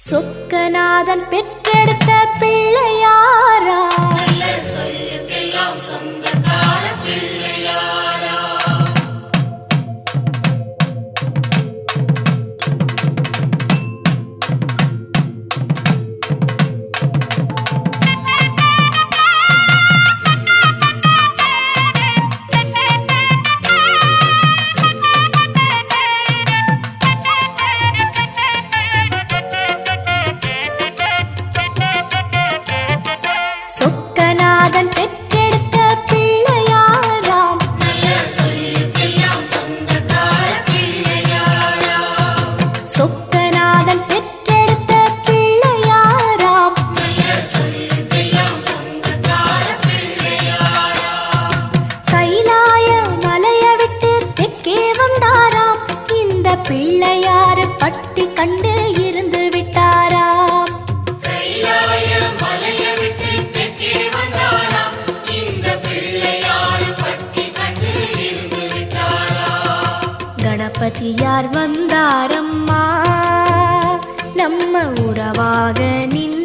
சொக்கநாதன் பெற்ற சொக்கநாதன் பெற்ற கணபதியார் வந்தாரம்மா. நம்ம உறவாக நின்னாரம்மா